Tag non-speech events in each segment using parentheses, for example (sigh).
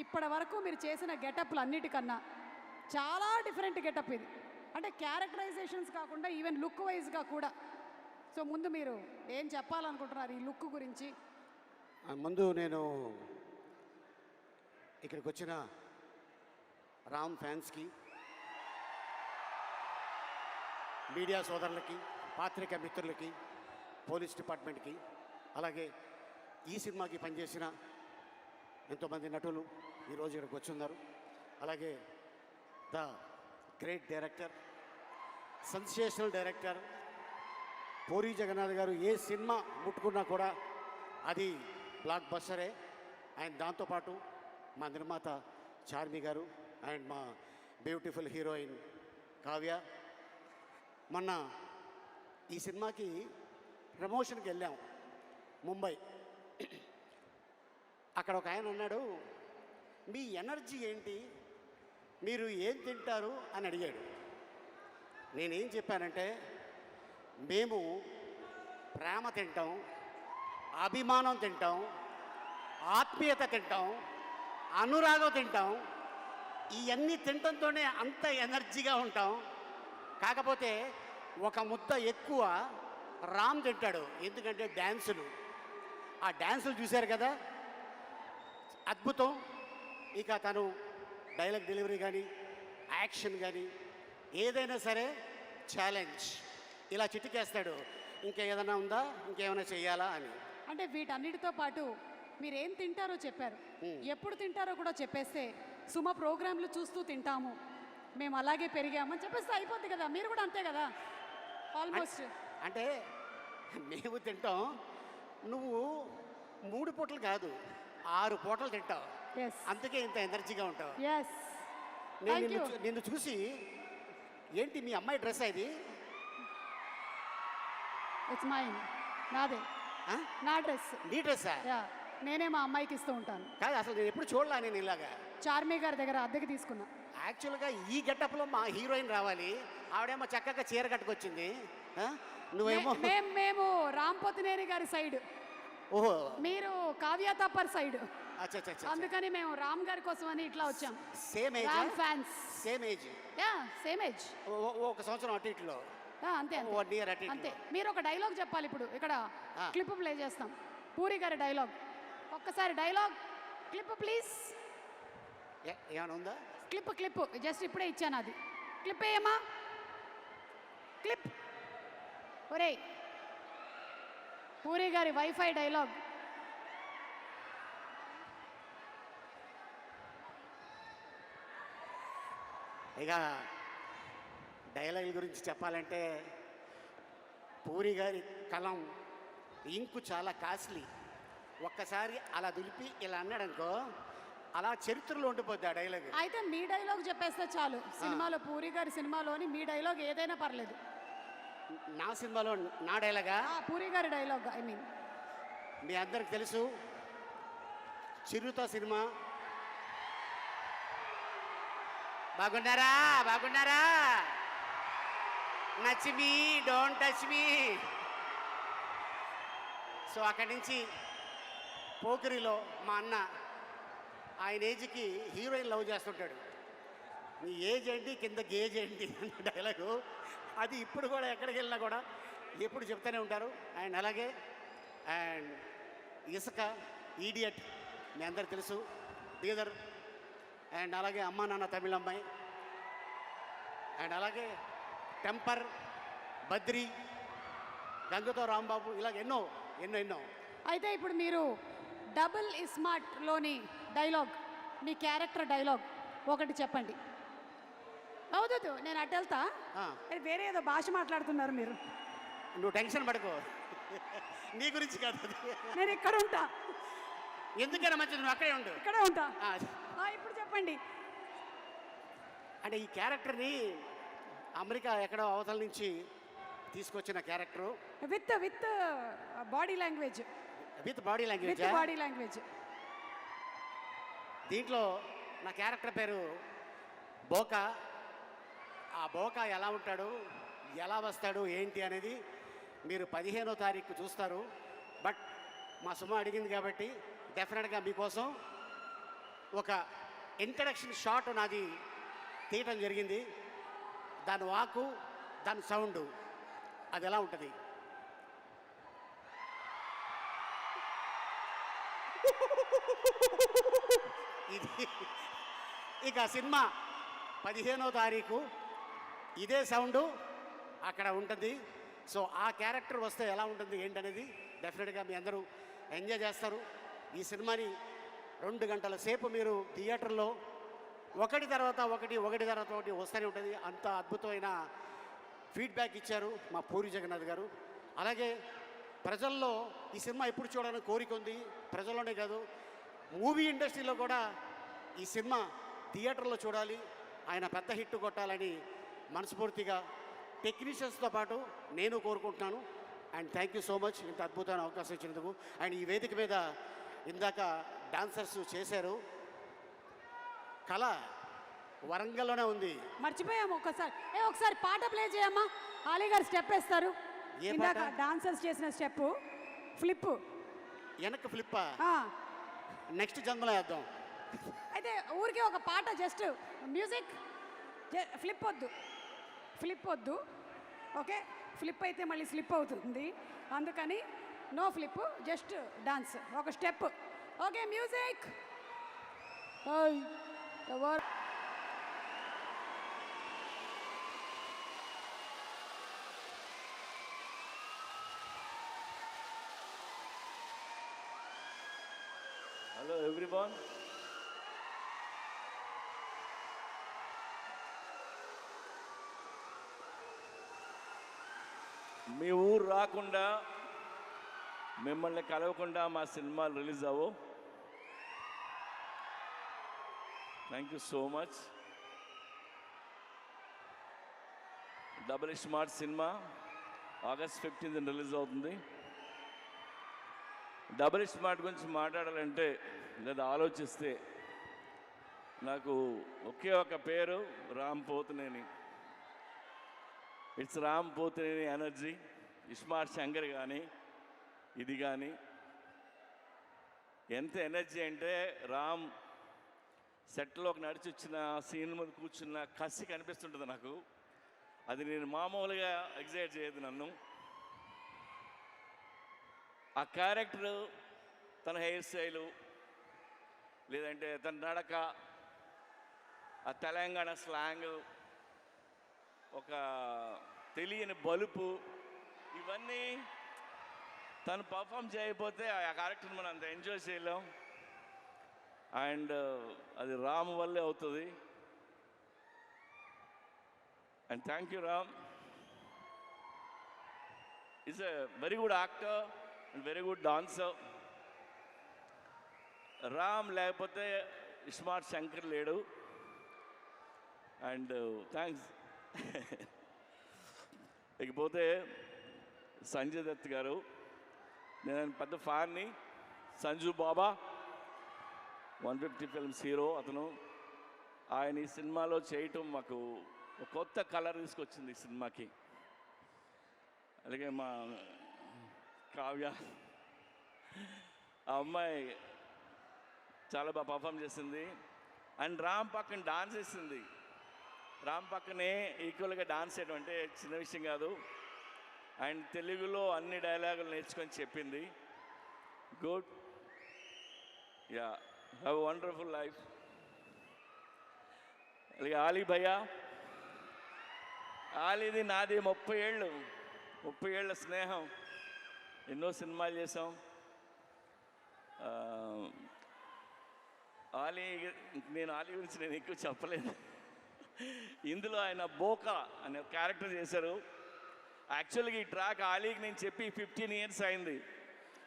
ఇప్పటి వరకు మీరు చేసిన గెటప్లు అన్నిటికన్నా చాలా డిఫరెంట్ గెటప్ ఇది. అంటే క్యారెక్టరైజేషన్స్ కాకుండా ఈవెన్ లుక్ వైజ్గా కూడా. సో ముందు మీరు ఏం చెప్పాలనుకుంటున్నారు ఈ లుక్ గురించి? ముందు నేను ఇక్కడికి వచ్చిన రామ్ ఫ్యాన్స్కి మీడియా సోదరులకి పాత్రిక మిత్రులకి పోలీస్ డిపార్ట్మెంట్కి అలాగే ఈ సినిమాకి పనిచేసిన ఎంతోమంది నటులు ఈరోజు ఇక్కడికి వచ్చున్నారు. అలాగే the great director sensational director Puri Jagannath garu A cinema ముట్టుకున్నా కూడా అది బ్లాక్ బస్టరే. అండ్ దాంతోపాటు మా నిర్మాత చార్మి గారు అండ్ మా బ్యూటిఫుల్ హీరోయిన్ కావ్య. మొన్న ఈ సినిమాకి ప్రమోషన్కి వెళ్ళాం ముంబై. అక్కడ ఒక ఆయన అన్నాడు మీ ఎనర్జీ ఏంటి? మీరు ఏం తింటారు? అని అడిగాడు. నేనేం చెప్పానంటే మేము ప్రేమ తింటాం అభిమానం తింటాం ఆత్మీయత తింటాం అనురాగం తింటాం ఇవన్నీ తినటంతోనే అంత ఎనర్జీగా ఉంటాం. కాకపోతే ఒక ముద్ద ఎక్కువ రామ్ తింటాడు. ఎందుకంటే డ్యాన్సులు ఆ డ్యాన్సులు చూశారు కదా? అద్భుతం. ఇక తను డైలాగ్ డెలివరీ కానీ యాక్షన్ కానీ ఏదైనా సరే ఛాలెంజ్. ఇలా చిటికేస్తాడు. ఇంకా ఏదైనా ఉందా? ఇంకేమైనా చేయాలా అని. అంటే వీటన్నిటితో పాటు మీరు ఏం తింటారో చెప్పారు. ఎప్పుడు తింటారో కూడా చెప్పేస్తే సుమ ప్రోగ్రాంలు చూస్తూ తింటాము. మేము అలాగే పెరిగామని చెప్పేస్తే అయిపోద్ది కదా. మీరు కూడా అంతే కదా? ఆల్మోస్ట్ అంటే మేము తింటాం. నువ్వు మూడు పూటలు కాదు. ఆరు పూటలు తింటావు. ఎస్ అందుకే ఇంత ఎనర్జీగా ఉంటావు. నేను నిన్ను చూసి ఏంటి మీ అమ్మాయి డ్రెస్ ఇది ఇట్స్ మైన్ నాదే? నా డ్రెస్. నీ డ్రెస్సా? నేనే మా అమ్మాయికి ఇస్తూ ఉంటాను. కాదు అసలు నేను ఎప్పుడు చూడలా నేను ఇలాగా. చార్మి గారి దగ్గర అద్దెకి తీసుకున్నా. యాక్చువల్గా ఈ గెటప్లో మా హీరోయిన్ రావాలి. ఆవిడేమో చక్కగా చీర కట్టుకొచ్చింది? నువ్వేమో మేము రాంపోతినేని గారి సైడ్. ఓహో. మీరు కావ్య తప్పర్ సైడ్. అందుకని మేము రామ్ గారి కోసం అని ఇట్లా వచ్చాం. Same age Ram fans. Same age? Ya same age. ఒక సంవత్సరం అటు ఇట్లో. అంతే అంతే. అంతే. మీరు ఒక డైలాగ్ చెప్పాలి ఇప్పుడు. ఇక్కడ. క్లిప్ ప్లే చేస్తాం. పూరి గారి డైలాగ్. ఒక్కసారి డైలాగ్. Clip please. ఏమైనా ఉందా? Clip clip. జస్ట్ ఇప్పుడే ఇచ్చాను అది. క్లిప్ ఏమా క్లిప్. ఒరే పూరి గారి వైఫై డైలాగ్. ఇక డైలాగుల గురించి చెప్పాలంటే పూరి గారి కలం ఇంకు చాలా కాస్ట్లీ. ఒక్కసారి అలా దులిపి ఇలా అన్నాడనుకో అలా చరిత్రలో ఉండిపోద్ది ఆ డైలాగ్. అయితే మీ డైలాగ్ చెప్పేస్తే చాలు. సినిమాలో పూరి గారి సినిమాలోని మీ డైలాగ్ ఏదైనా పర్లేదు. నా సినిమాలో నా డైలాగా? ఆ పూరి గారి డైలాగ్ ఐ మీన్. మీ అందరికి తెలుసు చిరుత సినిమా బాగున్నారా? బాగున్నారా? నచ్చి మీ డోంట్ టచ్ మీ సో అక్కడి నుంచి పోకిరిలో మా అన్న ఆయన ఏజ్కి హీరోయిన్ లవ్ చేస్తుంటాడు. నీ ఏజ్ ఏంటి? కింద గేజ్ ఏంటి? అన్న డైలాగు. అది ఇప్పుడు కూడా ఎక్కడికి వెళ్ళినా కూడా ఎప్పుడు చెప్తూనే ఉంటారు. అండ్ అలాగే అండ్ ఇసుక ఈడియట్ మీ అందరు తెలుసు. బీదర్ అండ్ అలాగే అమ్మా నాన్న తమిళ అమ్మాయి. అండ్ అలాగే టెంపర్ బద్రి గంగతో రాంబాబు ఇలాగ ఎన్నో ఎన్నో ఎన్నో. అయితే ఇప్పుడు మీరు డబుల్ ఇస్మార్ట్లోని డైలాగ్ మీ క్యారెక్టర్ డైలాగ్ ఒకటి చెప్పండి. అవుతుంది నేను అటు వెళ్తా. వేరే ఏదో భాష మాట్లాడుతున్నారు మీరు. నువ్వు టెన్షన్ పడుకో. నీ గురించి కాదు. నేను ఇక్కడ ఉంటా. ఎందుకైనా మంచిది నువ్వు అక్కడే ఉండు. ఇక్కడే ఉంటా. ఇప్పుడు చెప్పండి. అంటే ఈ క్యారెక్టర్ని అమెరికా ఎక్కడో అవతల నుంచి తీసుకొచ్చిన character. With with body language with body language body language దీంట్లో నా క్యారెక్టర్ పేరు బోకా. ఆ బోకా ఎలా ఉంటాడు ఎలా వస్తాడు ఏంటి అనేది మీరు పదిహేనో తారీఖు చూస్తారు. బట్ మా సుమ అడిగింది కాబట్టి డెఫినెట్గా మీకోసం ఒక ఇంట్రడక్షన్ షాట్ నాది తీయటం జరిగింది. దాని వాకు దాని సౌండ్ అది ఎలా ఉంటుంది? ఇది ఇక సినిమా పదిహేనో తారీఖు. ఇదే సౌండు అక్కడ ఉంటుంది. సో ఆ క్యారెక్టర్ వస్తే ఎలా ఉంటుంది ఏంటనేది? డెఫినెట్గా మీ అందరూ ఎంజాయ్ చేస్తారు. ఈ సినిమాని రెండు గంటల సేపు మీరు థియేటర్లో ఒకటి తర్వాత ఒకటి ఒకటి తర్వాత ఒకటి వస్తూనే ఉంటుంది. అంత అద్భుతమైన ఫీడ్బ్యాక్ ఇచ్చారు మా పూరి జగన్నాథ్ గారు. అలాగే ప్రజల్లో ఈ సినిమా ఎప్పుడు చూడాలని కోరిక ఉంది? ప్రజల్లోనే కాదు మూవీ ఇండస్ట్రీలో కూడా ఈ సినిమా థియేటర్లో చూడాలి ఆయన పెద్ద హిట్ కొట్టాలని మనస్ఫూర్తిగా టెక్నీషియన్స్తో పాటు నేను కోరుకుంటున్నాను. And thank you so much ఇంత అద్భుతమైన అవకాశం ఇచ్చినందుకు. అండ్ ఈ వేదిక మీద ఇందాక డాన్సర్స్ చేశారు. కళ వరంగల్లోనే ఉంది. మర్చిపోయాము ఒక్కసారి ఏ ఒకసారి పాట ప్లే చేయమ్మా. ఆలీ గారు స్టెప్ వేస్తారు. ఏ ఇందాక? డాన్సర్స్ చేసిన స్టెప్ ఫ్లిప్ వెనక్కి ఫ్లిప్ నెక్స్ట్ జన్మలో వేద్దాం. అయితే ఊరికే ఒక పాట జస్ట్ మ్యూజిక్. ఫ్లిప్ వద్దు. ఫ్లిప్ వద్దు. ఓకే? ఫ్లిప్ అయితే మళ్ళీ స్లిప్ అవుతుంది. అందుకని నో ఫ్లిప్ జస్ట్ డాన్స్. ఒక స్టెప్. ఓకే మ్యూజిక్ ఎవరు హలో everyone. మీ ఊరు రాకుండా మిమ్మల్ని కలవకుండా మా సినిమాలు రిలీజ్ అవ్వు. Thank you so much double smart cinema August fifteenth release అవుతుంది. డబుల్ స్మార్ట్ గురించి మాట్లాడాలంటే లేదా ఆలోచిస్తే నాకు ఒకే ఒక పేరు Ram Pothineni. It's Ram Pothineni energy ismart Shankar కానీ ఇది కానీ ఎంత ఎనర్జీ అంటే రామ్ సెట్లోకి నడిచి వచ్చిన సీన్ మీద కూర్చున్న కసి కనిపిస్తుంటుంది నాకు. అది నేను మామూలుగా ఎగ్జైట్ చేయదు నన్ను. ఆ క్యారెక్టర్ తన హెయిర్ స్టైలు లేదంటే తన నడక ఆ తెలంగాణ స్లాంగ్ ఒక తెలియని బలుపు ఇవన్నీ తను పర్ఫామ్ చేయకపోతే ఆ క్యారెక్టర్ మనం అంత ఎంజాయ్ చేయలేం. అండ్ uh, అది రామ్ వల్లే అవుతుంది. And thank you Ram. Is a very good actor and very good dancer Ram లేకపోతే స్మార్ట్ శంకర్ లేడు. అండ్ థ్యాంక్స్ uh, (laughs) ఇకపోతే సంజయ్ దత్ గారు. నేను ఆయన పెద్ద ఫ్యాన్ని. Sanju Baba. One fifty films hero అతను. ఆయన ఈ సినిమాలో చేయటం మాకు కొత్త కలర్ తీసుకొచ్చింది ఈ సినిమాకి. అలాగే మా కావ్య. ఆ అమ్మాయి చాలా బాగా పర్ఫామ్ చేసింది. అండ్ రామ్ పక్కన డాన్స్ చేసింది. రామ్ పక్కనే ఈక్వల్గా డాన్స్ చేయడం అంటే చిన్న విషయం కాదు. అండ్ తెలుగులో అన్ని డైలాగులు నేర్చుకొని చెప్పింది. Good ya have wonderful life అలాగే ఆలీ భయ్యా ఆలీది నాది ముప్పై ఏళ్ళు ముప్పై ఏళ్ళ స్నేహం. ఎన్నో సినిమాలు చేసాం ఆలీ నేను ఆలీ గురించి నేను ఎక్కువ చెప్పలేదు. ఇందులో ఆయన బోకా అనే క్యారెక్టర్ చేశారు. యాక్చువల్గా ఈ ట్రాక్ ఆలీకి నేను చెప్పి ఫిఫ్టీన్ ఇయర్స్ అయింది.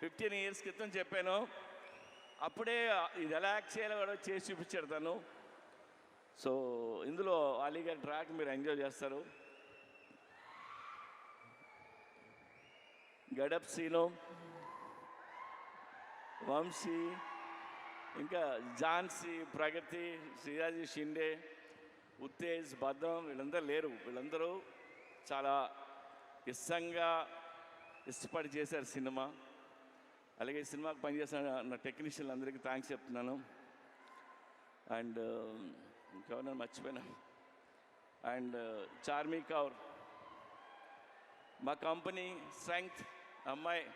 ఫిఫ్టీన్ ఇయర్స్ క్రితం చెప్పాను. అప్పుడే ఇది ఎలా యాక్ట్ చేయాలో కూడా చేసి చూపించాడు తను. సో ఇందులో అలీ గారి ట్రాక్ మీరు ఎంజాయ్ చేస్తారు. గడప్ సీను వంశీ ఇంకా ఝాన్సీ ప్రగతి శ్రీరాజీ షిండే ఉత్తేజ్ భద్రం వీళ్ళందరూ లేరు. వీళ్ళందరూ చాలా ఇష్టంగా ఇష్టపడి చేశారు సినిమా. అలాగే ఈ సినిమాకి పనిచేసిన నా టెక్నీషియన్ అందరికీ థ్యాంక్స్ చెప్తున్నాను. అండ్ ఇంకెవరైనా మర్చిపోయినా. అండ్ చార్మీ కౌర్ మా కంపెనీ స్ట్రెంగ్త్ అమ్మాయి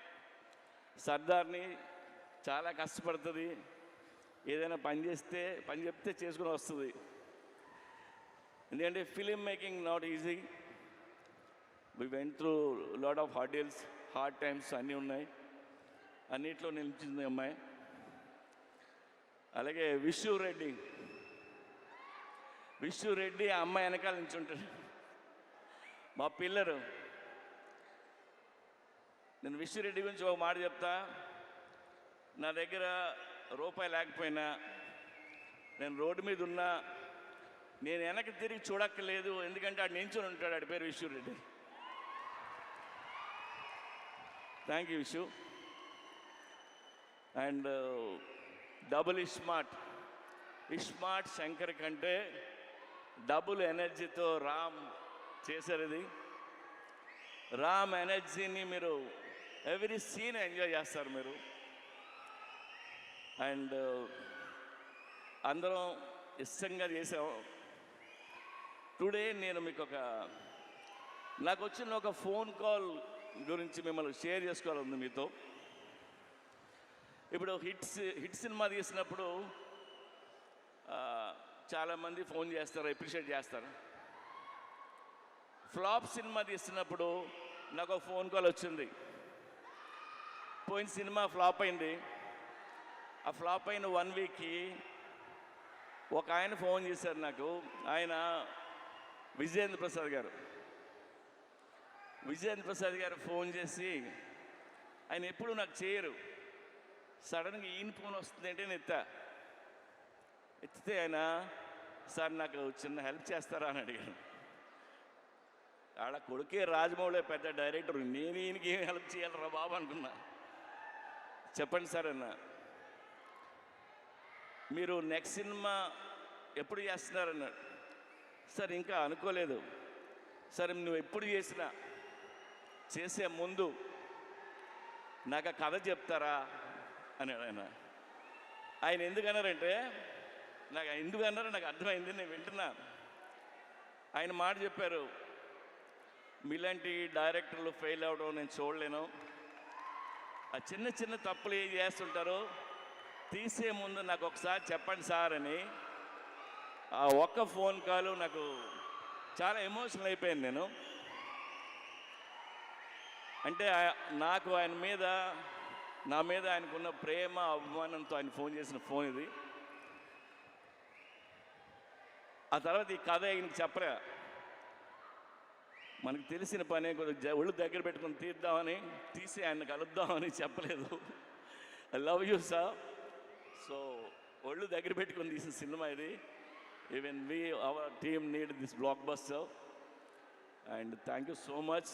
సర్దార్ని చాలా కష్టపడుతుంది. ఏదైనా పని చేస్తే పని చెప్తే చేసుకుని వస్తుంది. ఎందుకంటే film making not easy. We went through lot of hurdles hard times అన్నీ ఉన్నాయి. అన్నిట్లో నిలిచింది అమ్మాయి. అలాగే విష్ణు రెడ్డి. విష్ణు రెడ్డి ఆ అమ్మాయి వెనకాల నుంచి ఉంటాడు మా పిల్లరు నేను విష్ణు రెడ్డి గురించి ఒక మాట చెప్తా. నా దగ్గర రూపాయి లేకపోయినా నేను రోడ్డు మీద ఉన్నా నేను వెనక్కి తిరిగి చూడక్కర్లేదు ఎందుకంటే ఆడు నించుని ఉంటాడు ఆడి పేరు Vishnu Reddy thank you Vishu and double ismart ismart Shankar కంటే డబుల్ ఎనర్జీతో రామ్ చేశారు ఇది. రామ్ ఎనర్జీని మీరు ఎవ్రీ సీన్ ఎంజాయ్ చేస్తారు మీరు. అండ్ uh, అందరం ఇష్టంగా చేసాము టుడే నేను మీకు ఒక నాకు వచ్చిన ఒక ఫోన్ కాల్ గురించి మిమ్మల్ని షేర్ చేసుకోవాలంది మీతో. ఇప్పుడు హిట్స్ హిట్ సినిమా తీసినప్పుడు చాలామంది ఫోన్ చేస్తారు అప్రిషియేట్ చేస్తారు. ఫ్లాప్ సినిమా తీస్తున్నప్పుడు నాకు ఫోన్ కాల్ వచ్చింది. పోయిన సినిమా ఫ్లాప్ అయింది. ఆ ఫ్లాప్ అయిన వన్ వీక్కి ఒక ఆయన ఫోన్ చేశారు నాకు. ఆయన విజయేంద్ర ప్రసాద్ గారు. విజయేంద్ర ప్రసాద్ గారు ఫోన్ చేసి ఆయన ఎప్పుడు నాకు చేయరు. సడన్గా ఈయన ఫోన్ వస్తుందంటే నేను ఎత్తా. ఎత్తితే ఆయన సార్ నాకు చిన్న హెల్ప్ చేస్తారా? అని అడిగాను ఆడ కొడుకే రాజమౌళి పెద్ద డైరెక్టర్. నేను ఈయనకి ఏం హెల్ప్ చేయాలరా బాబు అనుకున్నా. చెప్పండి సార్ అన్న. మీరు నెక్స్ట్ సినిమా ఎప్పుడు చేస్తున్నారన్నాడు సార్ ఇంకా అనుకోలేదు. సరే నువ్వు ఎప్పుడు చేసినా చేసే ముందు నాకు ఆ కథ చెప్తారా అని ఆయన. ఆయన ఎందుకన్నారంటే నాకు ఎందుకన్నారో నాకు అర్థమైంది నేను వింటున్నా. ఆయన మాట చెప్పారు మీలాంటి డైరెక్టర్లు ఫెయిల్ అవడం నేను చూడలేను. ఆ చిన్న చిన్న తప్పులు ఏం చేస్తుంటారో తీసే ముందు నాకు ఒకసారి చెప్పండి సార్ అని ఆ ఒక్క ఫోన్ కాల్ నాకు చాలా ఎమోషనల్ అయిపోయాను నేను. అంటే నాకు ఆయన మీద నా మీద ఆయనకున్న ప్రేమ అభిమానంతో ఆయన ఫోన్ చేసిన ఫోన్ ఇది. ఆ తర్వాత ఈ కథ ఆయనకి చెప్పరా మనకు తెలిసిన పనే కొద్దిగా జ- ఒళ్ళు దగ్గర పెట్టుకుని తీద్దామని తీసి ఆయన కలుద్దామని చెప్పలేదు. I love you sir so ఒళ్ళు దగ్గర పెట్టుకుని తీసిన సినిమా ఇది. Even we our team need this blockbuster and thank you so much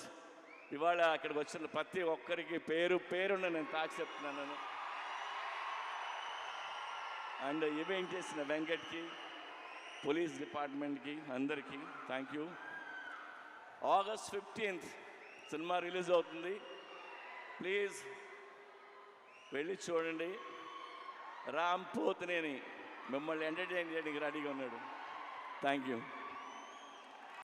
ఇవాళ అక్కడికి వచ్చిన ప్రతి ఒక్కరికి పేరు పేరున నేను తాకి చెప్తున్నాను. అండ్ ఈవెంట్ చేసిన వెంకట్కి పోలీస్ డిపార్ట్మెంట్కి అందరికీ థ్యాంక్ యూ ఆగస్ట్ ఫిఫ్టీన్త్ సినిమా రిలీజ్ అవుతుంది. ప్లీజ్ వెళ్ళి చూడండి. రామ్ పోతునేని మిమ్మల్ని ఎంటర్టైన్ చేయడానికి రెడీగా ఉన్నాడు. Thank you